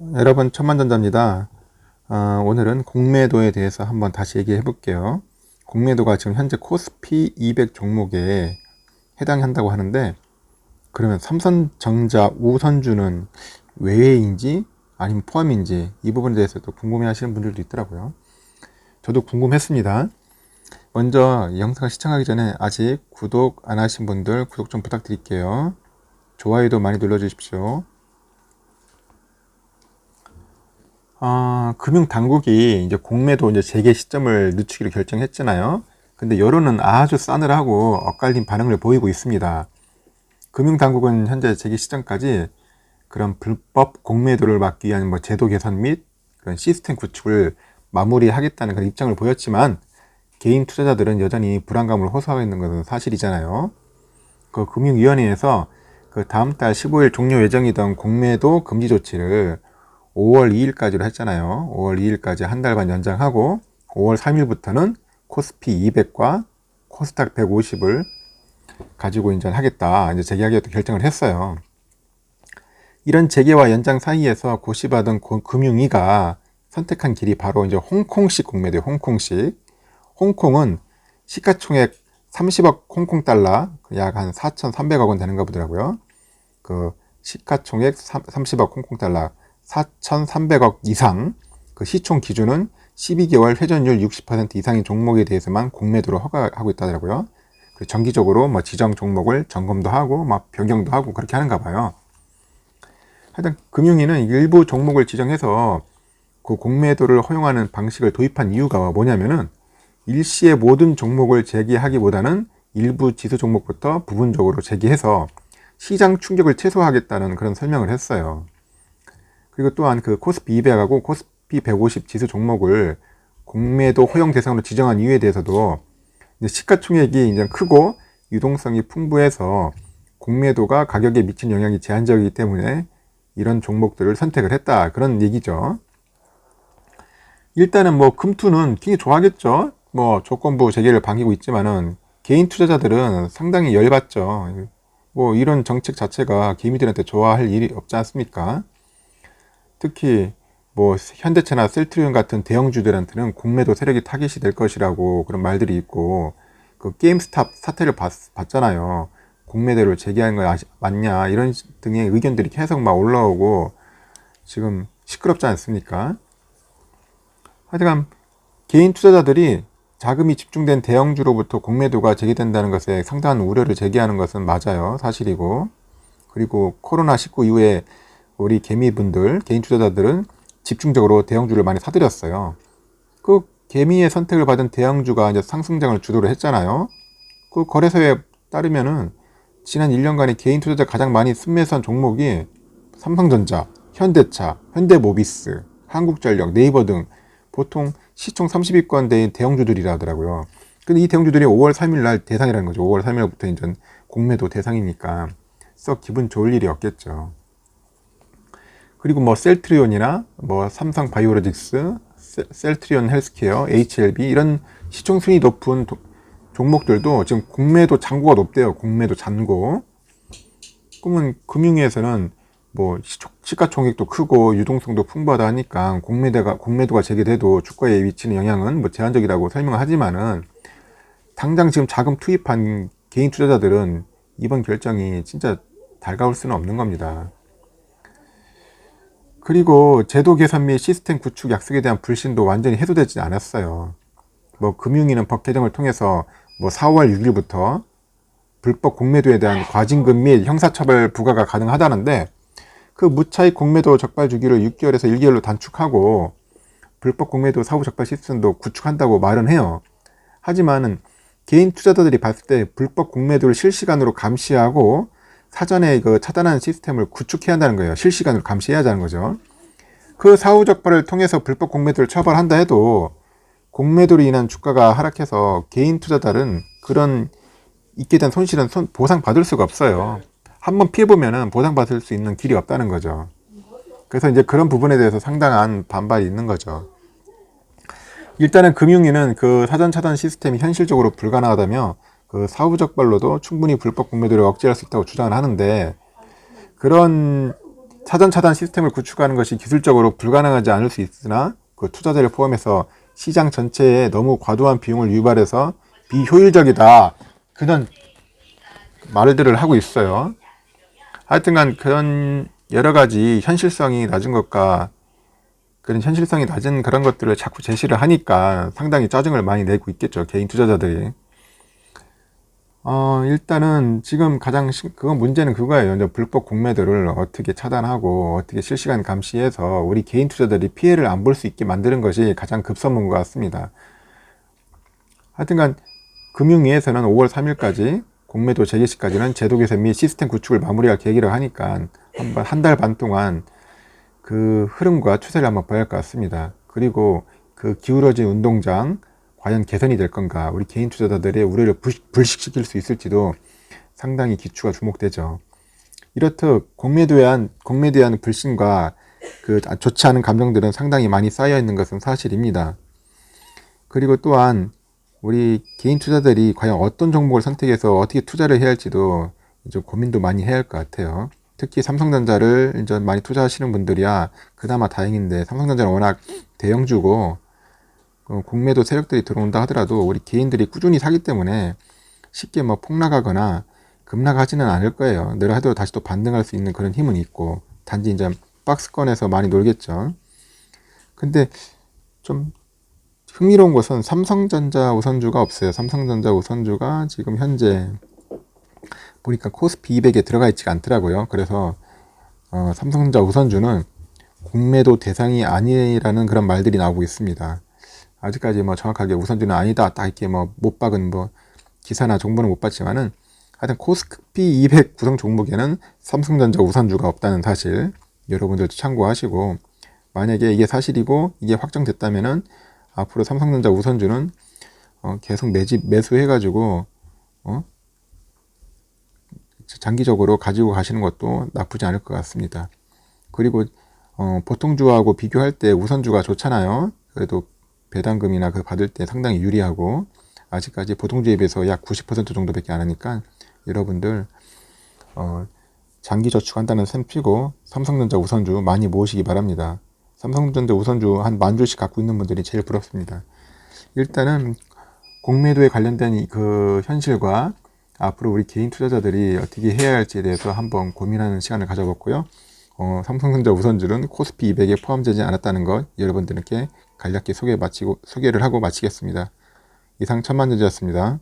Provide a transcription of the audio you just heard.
여러분 천만전자입니다. 어, 오늘은 공매도에 대해서 한번 다시 얘기해 볼게요. 공매도가 지금 현재 코스피 200 종목에 해당한다고 하는데 그러면 삼성전자 우선주는 외외인지 아니면 포함인지 이 부분에 대해서도 궁금해 하시는 분들도 있더라고요. 저도 궁금했습니다. 먼저 이 영상을 시청하기 전에 아직 구독 안 하신 분들 구독 좀 부탁드릴게요. 좋아요도 많이 눌러주십시오. 아, 금융 당국이 이제 공매도 이제 재개 시점을 늦추기로 결정했잖아요. 근데 여론은 아주 싸늘하고 엇갈린 반응을 보이고 있습니다. 금융 당국은 현재 재개 시점까지 그런 불법 공매도를 막기 위한 뭐 제도 개선 및 그런 시스템 구축을 마무리하겠다는 그런 입장을 보였지만 개인 투자자들은 여전히 불안감을 호소하고 있는 것은 사실이잖아요. 그 금융위원회에서 그 다음 달 15일 종료 예정이던 공매도 금지 조치를 5월 2일까지로 했잖아요. 5월 2일까지 한 달 반 연장하고 5월 3일부터는 코스피 200과 코스닥 150을 가지고 이제 하겠다. 이제 재개하겠다 결정을 했어요. 이런 재개와 연장 사이에서 고시받은 고- 금융위가 선택한 길이 바로 이제 홍콩식 공매도예요. 홍콩식. 홍콩은 시가총액 30억 홍콩 달러, 약 한 4,300억 원 되는가 보더라고요. 그 시가총액 30억 홍콩 달러, 4,300억 이상, 그 시총 기준은 12개월 회전율 60% 이상인 종목에 대해서만 공매도로 허가하고 있다더라고요. 그 정기적으로 뭐 지정 종목을 점검도 하고 막 변경도 하고 그렇게 하는가 봐요. 하여튼 금융위는 일부 종목을 지정해서 그 공매도를 허용하는 방식을 도입한 이유가 뭐냐면은 일시에 모든 종목을 재개하기보다는 일부 지수 종목부터 부분적으로 재개해서 시장 충격을 최소화하겠다는 그런 설명을 했어요. 그리고 또한 그 코스피 200하고 코스피 150 지수 종목을 공매도 허용 대상으로 지정한 이유에 대해서도 시가총액이 이제 크고 유동성이 풍부해서 공매도가 가격에 미친 영향이 제한적이기 때문에 이런 종목들을 선택을 했다 그런 얘기죠. 일단은 뭐 금투는 굉장히 좋아하겠죠. 뭐 조건부 재개를 반기고 있지만은 개인 투자자들은 상당히 열받죠. 뭐 이런 정책 자체가 개미들한테 좋아할 일이 없지 않습니까? 특히 뭐 현대차나 셀트리온 같은 대형주들한테는 공매도 세력이 타깃이 될 것이라고 그런 말들이 있고 그 게임스탑 사태를 봤, 봤잖아요. 공매도를 재개하는 거 아시- 맞냐 이런 등의 의견들이 계속 막 올라오고 지금 시끄럽지 않습니까? 하여간 개인 투자자들이 자금이 집중된 대형주로부터 공매도가 제기된다는 것에 상당한 우려를 제기하는 것은 맞아요. 사실이고. 그리고 코로나19 이후에 우리 개미분들, 개인 투자자들은 집중적으로 대형주를 많이 사들였어요. 그 개미의 선택을 받은 대형주가 이제 상승장을 주도를 했잖아요. 그 거래소에 따르면은 지난 1년간에 개인 투자자 가장 많이 순매수한 종목이 삼성전자, 현대차, 현대모비스, 한국전력, 네이버 등 보통 시총 30위권 대인 대형주들이라 하더라고요. 근데 이 대형주들이 5월 3일 날 대상이라는 거죠. 5월 3일부터 이제 공매도 대상이니까 썩 기분 좋을 일이 없겠죠. 그리고 뭐 셀트리온이나 뭐 삼성 바이오로직스, 셀- 셀트리온 헬스케어, HLB 이런 시총 순위 높은 도- 종목들도 지금 공매도 잔고가 높대요. 공매도 잔고. 그러면 금융위에서는 뭐 시초- 시가총액도 크고 유동성도 풍부하다 하니까 공매도가 공매도가 재개돼도 주가에 미치는 영향은 뭐 제한적이라고 설명을 하지만은 당장 지금 자금 투입한 개인 투자자들은 이번 결정이 진짜 달가울 수는 없는 겁니다. 그리고 제도 개선 및 시스템 구축 약속에 대한 불신도 완전히 해소되지 않았어요. 뭐 금융위는 법 개정을 통해서 뭐 4월 6일부터 불법 공매도에 대한 과징금 및 형사처벌 부과가 가능하다는데 그 무차익 공매도 적발 주기를 6개월에서 1개월로 단축하고 불법 공매도 사후 적발 시스템도 구축한다고 말은 해요. 하지만은 개인 투자자들이 봤을 때 불법 공매도를 실시간으로 감시하고 사전에 그 차단하는 시스템을 구축해야 한다는 거예요. 실시간으로 감시해야 한다는 거죠. 그 사후 적발을 통해서 불법 공매도를 처벌한다 해도 공매도로 인한 주가가 하락해서 개인 투자자들은 그런 있게 된 손실은 손, 보상받을 수가 없어요. 한번 피해보면은 보상받을 수 있는 길이 없다는 거죠. 그래서 이제 그런 부분에 대해서 상당한 반발이 있는 거죠. 일단은 금융위는 그 사전 차단 시스템이 현실적으로 불가능하다며 그 사후 적 발로도 충분히 불법 공매도를 억제할 수 있다고 주장을 하는데 그런 차전 차단 시스템을 구축하는 것이 기술적으로 불가능하지 않을 수 있으나 그 투자자를 포함해서 시장 전체에 너무 과도한 비용을 유발해서 비효율적이다. 그런 말들을 하고 있어요. 하여튼간 그런 여러 가지 현실성이 낮은 것과 그런 현실성이 낮은 그런 것들을 자꾸 제시를 하니까 상당히 짜증을 많이 내고 있겠죠. 개인 투자자들이. 어, 일단은 지금 가장 시- 그건 문제는 그거예요. 이제 불법 공매도를 어떻게 차단하고 어떻게 실시간 감시해서 우리 개인 투자자들이 피해를 안 볼 수 있게 만드는 것이 가장 급선무인 것 같습니다. 하여튼간 금융위에서는 5월 3일까지 공매도 재개 시까지는 제도 개선 및 시스템 구축을 마무리할 계획이라고 하니까 한달 반 동안 그 흐름과 추세를 한번 봐야 할 것 같습니다. 그리고 그 기울어진 운동장 과연 개선이 될 건가 우리 개인 투자자들의 우려를 불- 불식시킬 수 있을지도 상당히 기추가 주목되죠. 이렇듯 공매도에 대한 공매도에 대한 불신과 그 좋지 않은 감정들은 상당히 많이 쌓여 있는 것은 사실입니다. 그리고 또한 우리 개인 투자들이 과연 어떤 종목을 선택해서 어떻게 투자를 해야 할지도 좀 고민도 많이 해야 할 것 같아요. 특히 삼성전자를 이제 많이 투자하시는 분들이야 그나마 다행인데 삼성전자는 워낙 대형주고 어, 공매도 세력들이 들어온다 하더라도 우리 개인들이 꾸준히 사기 때문에 쉽게 뭐 폭락하거나 급락하지는 않을 거예요. 내려 하더라도 다시 또 반등할 수 있는 그런 힘은 있고 단지 이제 박스권에서 많이 놀겠죠. 근데 좀 흥미로운 것은 삼성전자 우선주가 없어요. 삼성전자 우선주가 지금 현재 보니까 코스피 200에 들어가 있지가 않더라고요. 그래서 어, 삼성전자 우선주는 공매도 대상이 아니라는 그런 말들이 나오고 있습니다. 아직까지 뭐 정확하게 우선주는 아니다. 딱 이렇게 뭐 못 박은 뭐 기사나 정보는 못 봤지만은 하여튼 코스피 200 구성 종목에는 삼성전자 우선주가 없다는 사실 여러분들도 참고하시고 만약에 이게 사실이고 이게 확정됐다면은 앞으로 삼성전자 우선주는 어, 계속 매집 매수해가지고 어? 장기적으로 가지고 가시는 것도 나쁘지 않을 것 같습니다. 그리고 어, 보통주하고 비교할 때 우선주가 좋잖아요. 그래도 배당금이나 그 받을 때 상당히 유리하고 아직까지 보통주에 비해서 약 90% 정도밖에 안 하니까 여러분들 어, 장기 저축한다는 셈 피고 삼성전자 우선주 많이 모으시기 바랍니다. 삼성전자 우선주 한 만 주씩 갖고 있는 분들이 제일 부럽습니다. 일단은 공매도에 관련된 이그 현실과 앞으로 우리 개인 투자자들이 어떻게 해야 할지에 대해서 한번 고민하는 시간을 가져봤고요. 어, 삼성전자 우선주는 코스피 200에 포함되지 않았다는 것 여러분들께 간략히 소개 마치고 소개를 하고 마치겠습니다. 이상 천만전지였습니다.